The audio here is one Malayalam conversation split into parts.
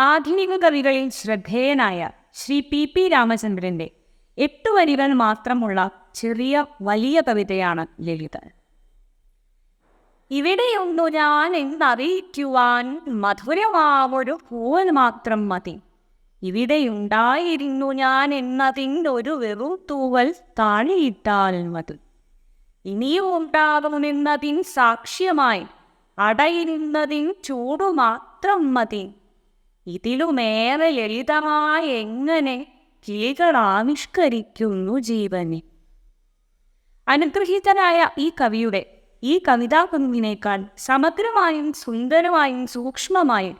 ആധുനിക കവികളിൽ ശ്രദ്ധേയനായ ശ്രീ പി പി രാമചന്ദ്രന്റെ എട്ട് വരികൾ മാത്രമുള്ള ചെറിയ വലിയ കവിതയാണ് ലളിത ഇവിടെയുണ്ടു ഞാൻ എന്നറിയിക്കുവാൻ മധുരമാവൊരു പൂവൻ മാത്രം മതി. ഇവിടെയുണ്ടായിരുന്നു ഞാൻ എന്നതിന്റെ വെറും തൂവൽ താഴെയിട്ടാൽ മതി. ഇനിയും ഉണ്ടാകുമെന്നതിൻ സാക്ഷ്യമായി അടയിരുന്നതിൻ ചൂടു മാത്രം മതി. ഇതിലുമേറെ ലളിതമായി എങ്ങനെ കിളികൾ ആവിഷ്കരിക്കുന്നു ജീവനെ? അനുഗ്രഹീതനായ ഈ കവിയുടെ ഈ കവിതാ കുഞ്ഞിനേക്കാൾ സമഗ്രമായും സുന്ദരമായും സൂക്ഷ്മമായും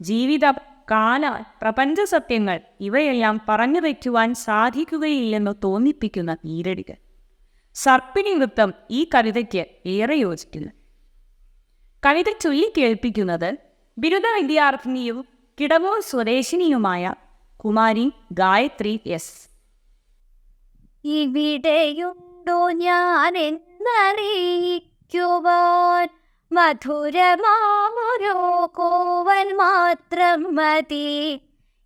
ജീവിതം കാല പ്രപഞ്ച സത്യങ്ങൾ ഇവയെല്ലാം പറഞ്ഞു വയ്ക്കുവാൻ സാധിക്കുകയില്ലെന്ന് തോന്നിപ്പിക്കുന്ന ഈരടികൾ സർപ്പിണി വൃത്തം ഈ കവിതയ്ക്ക് ഏറെ യോജിക്കുന്നു. കവിത ചൊല്ലി കേൾപ്പിക്കുന്നത് ബിരുദ വിദ്യാർത്ഥിനിയും കിടവൂർ സ്വദേശിനിയുമായ കുമാരി ഗായത്രി എസ്. ഇവിടെയുണ്ടോ ഞാൻ എന്നറിയിക്കുവാൻ മധുരമാമൊരോ കോവൽ മാത്രം മതി.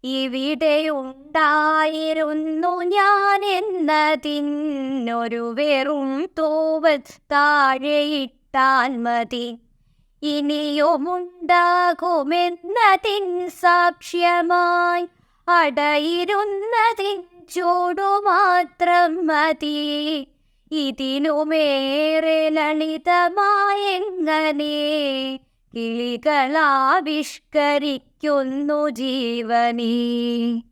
ഇവിടെയുണ്ടായിരുന്നു ഞാൻ എന്നതിന്നൊരു വെറും തോവൽ താഴെയിട്ടാൽ മതി. ഇനിയുമുണ്ടാകുമെന്നതിൻ സാക്ഷ്യമായി അടയിരുന്നതിൻ ചൂടു മാത്രം മതി. ഇതിനുമേറെ ലളിതമായെങ്ങനെ കിളികളാവിഷ്കരിക്കുന്നു ജീവനീ?